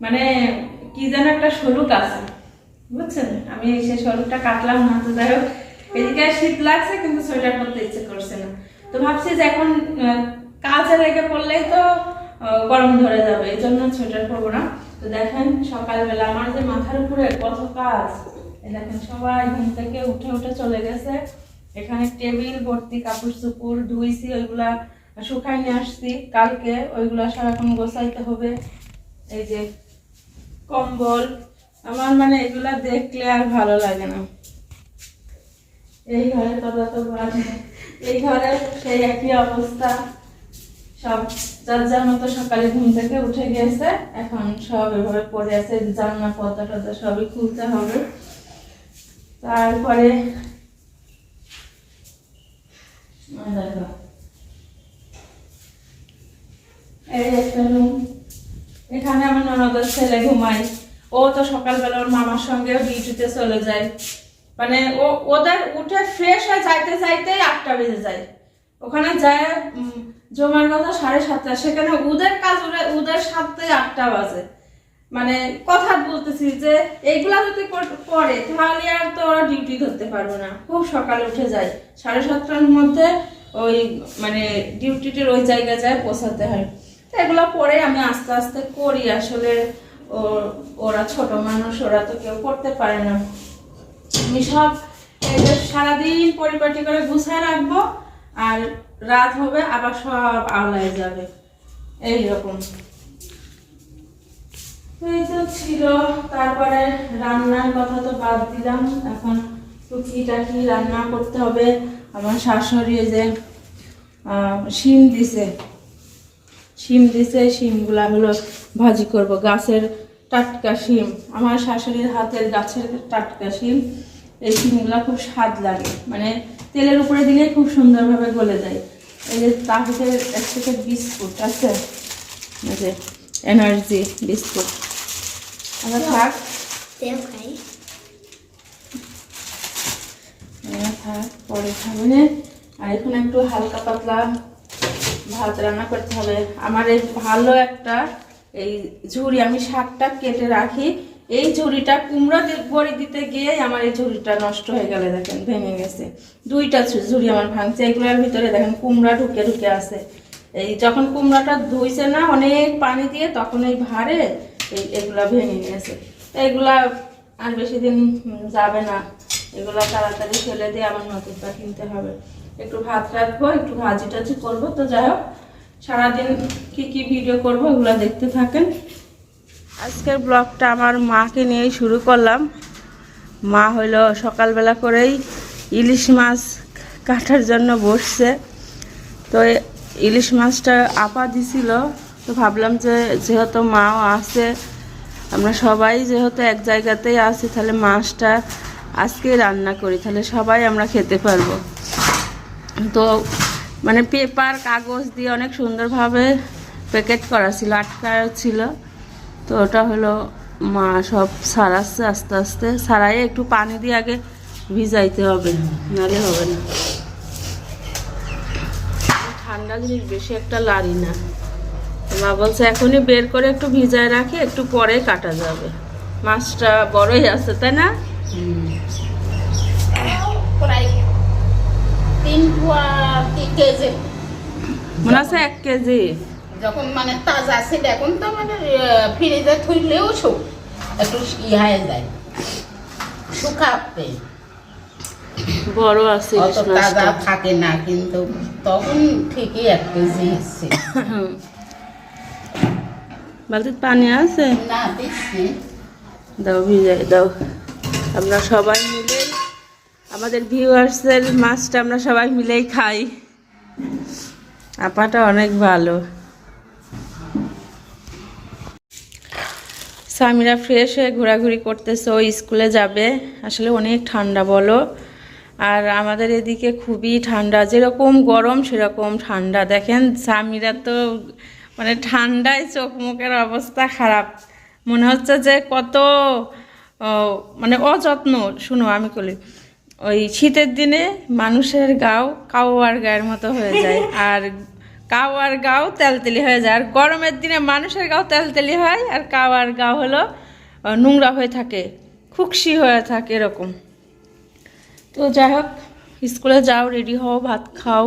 মানে কি যেন একটা সলুক আছে বুঝছেন? আমি সেই সলুকটা কাটলাম না, তো যাই হোক, এদিকে শীত লাগছে, কিন্তু সোয়েটার করতে ইচ্ছে করছে না। তো ভাবছি যে এখন কাজে লেগে পড়লেই তো গরম ধরে যাবে, এই জন্য সোয়েটার পরবো না। তো দেখেন, সকালবেলা আমার যে মাথার উপরে কত কাজ। দেখেন, সবাই ঘুম থেকে উঠে উঠে চলে গেছে। এখানে টেবিল, ভর্তি, কাপড় চুপুর ধুইছি ওইগুলা শুকাই নিয়ে আসছি। কালকে ওইগুলা এখন গোছাইতে হবে। এই যে কম্বল, আমার মানে এগুলা দেখলে আর ভালো লাগে না। এই ঘরে কথা তো বাজে এই ঘরে সেই একই অবস্থা। সব যার যার মতো সকালে ঘুম থেকে উঠে গেছে, এখন সব এভাবে পড়ে আছে, জানলা, পর্দা টর্দা সবই খুলতে হবে। তারপরে এখানে আমার ননদের ছেলে ঘুমায়। ও তো সকালবেলা ওর মামার সঙ্গে ডিউটিতে চলে যায়। মানে ও, ওদের উঠে ফ্রেশ হয়ে যাইতে যাইতে আটটা বেজে যায়। ওখানে যায় জমার কথা সাড়ে সাতটা সেখানে ওদের কাজ ওদের সাতটায় আটটা বাজে। মানে কথা বলতেছি যে, এইগুলা যদি করে তাহলে আর তো ওরা ডিউটি ধরতে পারবে না। খুব সকালে উঠে যায়। সাড়ে সাতটার মধ্যে ওই মানে ডিউটিটির ওই জায়গায় যায়, পৌঁছাতে হয়। তো এগুলো পরে আমি আস্তে আস্তে করি আসলে। ও- ওরা ছোট মানুষ, ওরা তো কেউ করতে পারে না। আমি সব সারাদিন পরিপাটি করে গুছায় রাখব। আর রাত হবে, আবার সব আওলায় যাবে। এই রকম এই তো ছিল। তারপরে রান্নার কথা তো বাদ দিলাম। এখন টুকিটাকি রান্না করতে হবে। আমার শাশুড়ি যে শিম দিছে। শিম দিছে, শিমগুলা হলো ভাজি করব। গাছের টাটকা শিম। আমার শাশুড়ির হাতের গাছের টাটকা শিম। এই শিমগুলা খুব স্বাদ লাগে। মানে তেলের উপরে দিলে খুব সুন্দরভাবে গলে যায়। এই যে তাহিতে এক প্যাকেট বিস্কুট আছে যে এনার্জি বিস্কুট। আচ্ছা থাক। খাই থাক পরে খাবে। আর এখন একটু হালকা পাতলা ভাত রান্না করতে হবে। আমার এই ভালো একটা এই ঝুড়ি আমি শাকটা কেটে রাখি। এই ঝুড়িটা কুমড়ো বড়ি দিতে গিয়ে আমার এই ঝুড়িটা নষ্ট হয়ে গেলে, দেখেন, ভেঙে গেছে। দুইটা ঝুড়ি আমার ভাঙছে, এগুলোর ভিতরে দেখেন কুমড়া ঢুকে ঢুকে আছে। এই যখন কুমড়াটা ধুইছে না, অনেক পানি দিয়ে তখন এই ভারে এই এগুলা ভেঙে গেছে। এগুলা আর বেশি দিন যাবে না। এগুলা তাড়াতাড়ি ফেলে দিয়ে আমার নতুনটা কিনতে হবে। একটু ভাত রাখব, একটু ভাজি টাজি করব। তো যাই হোক, সারাদিন কি কি ভিডিও করব, এগুলো দেখতে থাকেন। আজকের ব্লগটা আমার মাকে নিয়েই শুরু করলাম। মা হইল সকালবেলা করেই ইলিশ মাছ কাটার জন্য বসছে। তো ইলিশ মাছটা আপা দিছিল। তো ভাবলাম যে যেহেতু মাও আছে, আমরা সবাই যেহেতু এক জায়গাতেই আছি, তাহলে মাছটা আজকে রান্না করি, তাহলে সবাই আমরা খেতে পারব। তো মানে পেপার, কাগজ দিয়ে অনেক সুন্দরভাবে প্যাকেট করা ছিল আটকা ছিল। তো ওটা হলো মা সব সারাচ্ছে আস্তে আস্তে। সারাই একটু পানি দিয়ে আগে ভিজাইতে হবে নাহলে হবে না। ঠান্ডা জিনিস বেশি একটা লাড়ি না। মা বলছে এখনই বের করে একটু ভিজায় রাখি একটু পরে কাটা যাবে। মাছটা বড়ই আছে তাই না? মনে আছে এক কেজি? যখন মানে তাজা ছিল এখন তো মানে ফ্রিজে থইলেও শুক একটু ইয়ে হয়ে যায়। শুকাবে বড় আছে তাজা থাকে না কিন্তু তখন ঠিকই এক কেজি এসছে বালতির পানি আছে? না দিচ্ছি। দাও ভিজাই দাও। আমরা সবাই মিলে আমাদের ভিউয়ার্সের মাছটা আমরা সবাই মিলেই খাই। আপাটা অনেক ভালো। সামিরা ফ্রেশ হয়ে ঘোরাঘুরি করতেছে ও স্কুলে যাবে। আসলে অনেক ঠান্ডা, বলো। আর আমাদের এদিকে খুবই ঠান্ডা, যেরকম গরম সেরকম ঠান্ডা। দেখেন, সামিরা তো মানে ঠান্ডায় চোখ মুখের অবস্থা খারাপ। মনে হচ্ছে যে কত মানে অযত্ন। শুনো, আমি বলি ওই শীতের দিনে মানুষের গাও কাউয়ার গায়ের মতো হয়ে যায়। আর কাওয়ার গাও তেলতেলি হয়ে যায়। আর গরমের দিনে মানুষের গাও তেলতেলি হয়, আর কাওয়ার গাও হলো নোংরা হয়ে থাকে, খুকসি হয়ে থাকে এরকম। তো যাই হোক, স্কুলে যাও, রেডি হও, ভাত খাও।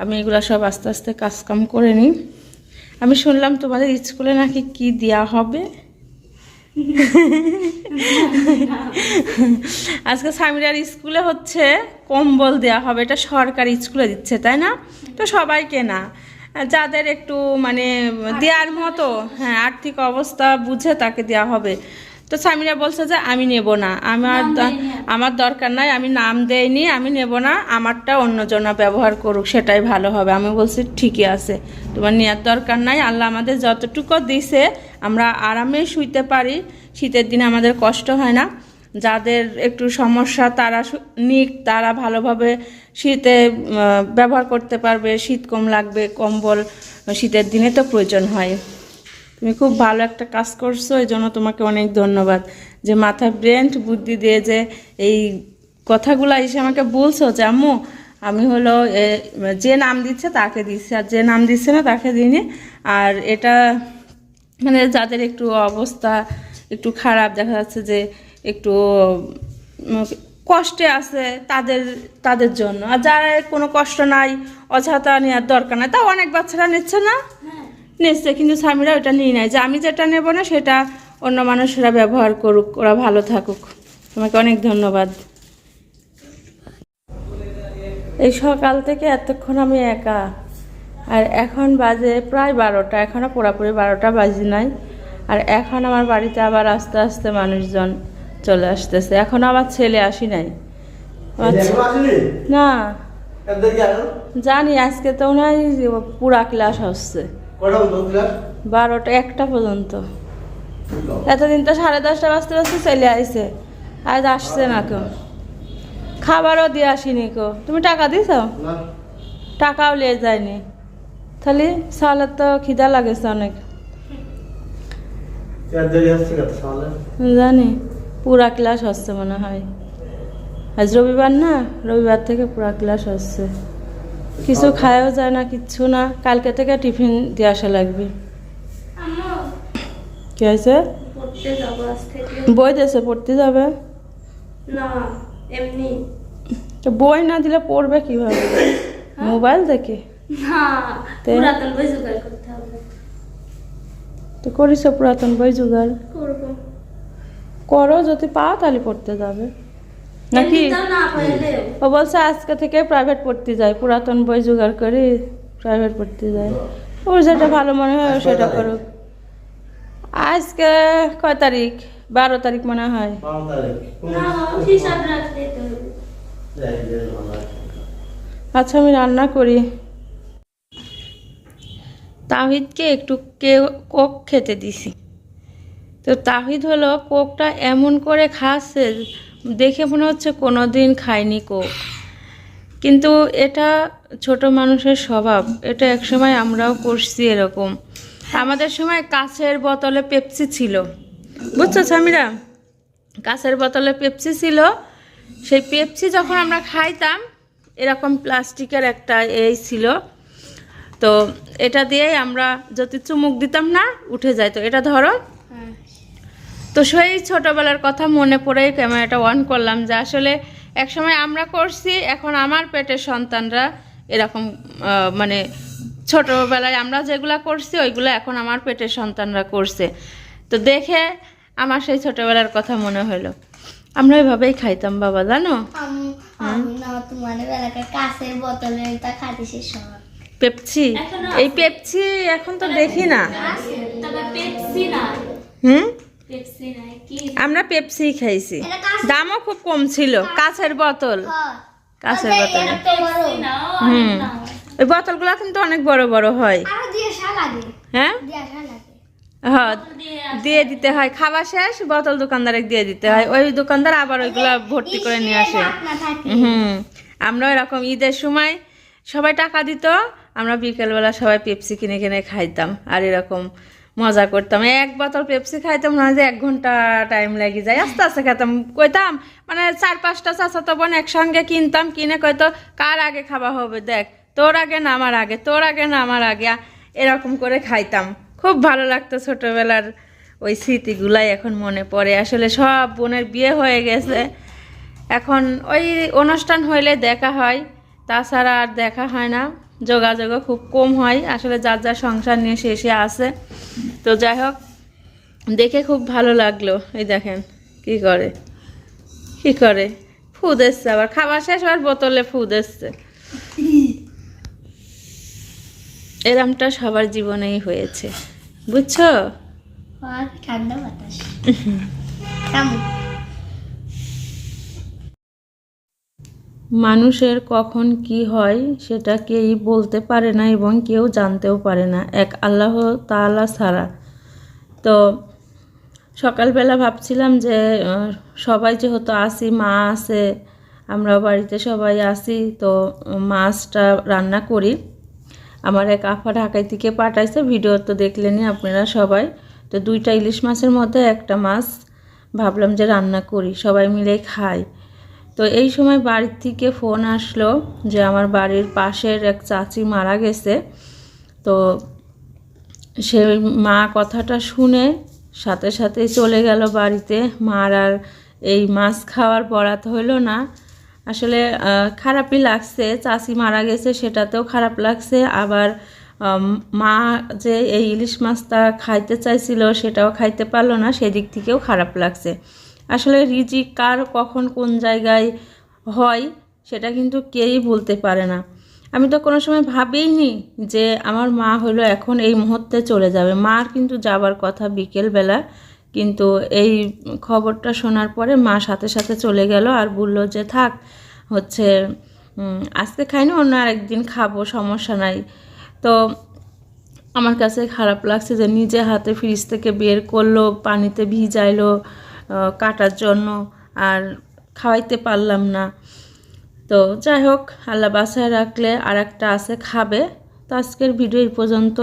আমি এগুলো সব আস্তে আস্তে কাজকাম করে নিই। আমি শুনলাম তোমাদের স্কুলে নাকি কি দেওয়া হবে? আজকে সামিরার স্কুলে হচ্ছে কম্বল দেয়া হবে এটা সরকারি স্কুলে দিচ্ছে তাই না? তো সবাইকে না যাদের একটু মানে দেওয়ার মতো হ্যাঁ আর্থিক অবস্থা বুঝে তাকে দেওয়া হবে। তো সামিরা বলছে যে আমি নেব না আমার আমার দরকার নাই, আমি নাম দেইনি, আমি নেব না, আমারটা অন্যজনা ব্যবহার করুক, সেটাই ভালো হবে। আমি বলছি, ঠিকই আছে। তোমার নেওয়ার দরকার নাই, আল্লাহ আমাদের যতটুকু দিছে, আমরা আরামে শুইতে পারি, শীতের দিনে আমাদের কষ্ট হয় না। যাদের একটু সমস্যা, তারা নিক, তারা ভালোভাবে শীতে ব্যবহার করতে পারবে, শীত কম লাগবে, কম্বল, শীতের দিনে তো প্রয়োজন হয়। তুমি খুব ভালো একটা কাজ করছ, এই জন্য তোমাকে অনেক ধন্যবাদ। যে মাথা ব্রেন বুদ্ধি দিয়ে যে এই কথাগুলো এসে আমাকে বলছো যে, আম্মু, আমি হলো যে নাম দিচ্ছে তাকে দিচ্ছি, আর যে নাম দিচ্ছে না তাকে দিইনি। আর এটা মানে যাদের একটু অবস্থা একটু খারাপ, দেখা যাচ্ছে যে একটু কষ্টে আছে তাদের তাদের জন্য। আর যারা কোনো কষ্ট নাই, অযথা নেওয়ার দরকার নাই, তাও অনেক বাচ্চারা নিচ্ছে না। নিচ্ছে কিন্তু স্বামীরা ওটা নিয়ে নেয়। যে আমি যেটা নেব না সেটা অন্য মানুষেরা ব্যবহার করুক ওরা ভালো থাকুক। তোমাকে অনেক ধন্যবাদ। এই সকাল থেকে এতক্ষণ আমি একা। আর এখন বাজে প্রায় বারোটা এখনও পুরোপুরি বারোটা বাজি নাই। আর এখন আমার বাড়িতে আবার আস্তে আস্তে মানুষজন চলে আসতেছে। এখন আমার ছেলে আসি নাই? না? জানি আজকে তো নাই পুরা ক্লাস হচ্ছে? বারোটা একটা পর্যন্ত। এতদিন তো? সাড়ে দশটা বাজতে বাজতে চলে আইছে। আজ আসছে না কেউ। খাবারও দিয়ে আসিনি কেউ। তুমি টাকা দিছ? টাকাও নিয়ে যায়নি। তাহলে সালের তো খিদা লাগেছে অনেক? জানি পুরা ক্লাস হচ্ছে মনে হয়। আজ রবিবার না? রবিবার থেকে পুরা ক্লাস হচ্ছে। কিছু খায়ও যায় না কিচ্ছু না। কালকে থেকে টিফিন দিয়ে আসা লাগবে। কি হয়েছে? বই দেশে পড়তে যাবে? না এমনি। তো বই না দিলে পড়বে কীভাবে? মোবাইল দেখে? তো? করিস পুরাতন বই জোগাড়? করো যদি পাও তাহলে পড়তে যাবে। নাকি? ও বলছে আজকে থেকে প্রাইভেট পড়তে যায় পুরাতন বই জোগাড় করে প্রাইভেট পড়তে যায়। ওর যেটা ভালো মনে হয় সেটা করুক। আজকে কয় তারিখ? বারো তারিখ মনে হয়। আচ্ছা আমি রান্না করি। তাহিদকে একটু কে কোক খেতে দিছি। তো তাহিদ হলো কোকটা এমন করে খাচ্ছে দেখে মনে হচ্ছে কোনো দিন খায়নি কোক। কিন্তু এটা ছোট মানুষের স্বভাব, এটা একসময় আমরাও করছি এরকম। আমাদের সময় কাছের বোতলে পেপসি ছিল। বুঝছ স্বামীরা কাছের বোতলে পেপসি ছিল। সেই পেপসি যখন আমরা খাইতাম, এরকম প্লাস্টিকের একটা এই ছিল। তো এটা দিয়েই আমরা যদি চুমুক দিতাম না, উঠে যাইতো। এটা ধরো। হ্যাঁ। তো সেই ছোটবেলার কথা মনে পড়েই ক্যামেরাটা অন করলাম যে আসলে একসময় আমরা করছি এখন আমার পেটের সন্তানরা এরকম মানে ছোটবেলায় আমরা যেগুলা করছি ওইগুলো এখন আমার পেটের সন্তানরা করছে। তো দেখে আমার সেই ছোটবেলার কথা মনে হলো আমরা ওইভাবেই খাইতাম বাবা জানো? আমি আমি না তোমার বেলাকার কাছের বোতলে এটা খাতে শেষ সময় পেপসি? এই পেপসি এখন তো দেখি না। তবে না। হুম? আমরা পেপসি খাইছি। দামও খুব কম ছিল। কাছের বোতল। কাছের বোতল। হুম। ওই বোতলগুলো কিন্তু অনেক বড় বড় হয়। হ্যাঁ? দিয়ে হ্যাঁ দিয়ে দিতে হয়। খাবার শেষ বোতল দোকানদারে দিয়ে দিতে হয়। ওই দোকানদার আবার ওইগুলো ভর্তি করে নিয়ে আসে। হুম। আমরা এরকম ঈদের সময় সবাই টাকা দিত আমরা বিকেলবেলা সবাই পেপসি কিনে কিনে খাইতাম। আর এরকম মজা করতাম। এক বোতল পেপসি খাইতাম, না যে এক ঘণ্টা টাইম লেগে যায়। আস্তে আস্তে খেতাম কইতাম মানে চার পাঁচটা চাচাতো বোন একসঙ্গে কিনতাম, কিনে কইতো, কার আগে খাওয়া হবে দেখ, তোর আগে না আমার আগে, তোর আগে না আমার আগে। এরকম করে খাইতাম। খুব ভালো লাগতো ছোটোবেলার ওই স্মৃতিগুলাই এখন মনে পড়ে। আসলে সব বোনের বিয়ে হয়ে গেছে। এখন ওই অনুষ্ঠান হইলে দেখা হয়, তাছাড়া আর দেখা হয় না। যোগাযোগও খুব কম হয়। আসলে যার যার সংসার নিয়ে শেষে আসে তো যাই হোক, দেখে খুব ভালো লাগল। এই দেখেন, কি করে? কি করে? ফুদ এসছে আবার। খাবার শেষ আবার বোতলে ফুদ এসছে এরমটা সবার জীবনেই হয়েছে। বুঝছ? ঠান্ডা বাতাস। মানুষের কখন কি হয় সেটা কেউই বলতে পারে না এবং কেউ জানতেও পারে না, এক আল্লাহ তাআলা ছাড়া। তো সকালবেলা ভাবছিলাম যে সবাই যেহেতু আসি, মা আছে আমরা বাড়িতে সবাই আসি, তো মাছটা রান্না করি। আমার এক আফা ঢাকায় থেকে পাঠাইছে, ভিডিও তো দেখলেনই আপনারা সবাই। তো দুইটা ইলিশ মাছের মধ্যে একটা মাছ ভাবলাম যে রান্না করি, সবাই মিলে খাই। তো এই সময় বাড়ির থেকে ফোন আসলো যে আমার বাড়ির পাশের এক চাচি মারা গেছে। তো সে মা কথাটা শুনে সাথে সাথে চলে গেল বাড়িতে। মার আর এই মাছ খাওয়ার বরাত হইল না। আসলে খারাপই লাগছে। চাচি মারা গেছে, সেটাতেও খারাপ লাগছে। আবার মা যে এই ইলিশ মাছটা খাইতে চাইছিল, সেটাও খাইতে পারল না। সেদিক থেকেও খারাপ লাগছে। আসলে রিজিক কার কখন কোন জায়গায় হয় সেটা কিন্তু কেউই বলতে পারে না। আমি তো কোনো সময় ভাবিনি যে আমার মা হলো এখন এই মুহূর্তে চলে যাবে। মার কিন্তু যাবার কথা বিকেলবেলা, কিন্তু এই খবরটা শোনার পরে মা সাথে সাথে চলে গেল আর বলল যে, থাক, হচ্ছে আজকে খাইনি, অন্য আরেকদিন খাব, সমস্যা নাই। তো আমার কাছে খারাপ লাগছে যে নিজে হাতে ফ্রিজ থেকে বের করল, পানিতে ভিজাইলো কাটার জন্য আর খাওয়াইতে পারলাম না। তো যাই হোক, আল্লাহ বাসায় রাখলে আর একটা আছে, খাবে। তো আজকের ভিডিও এই পর্যন্তই।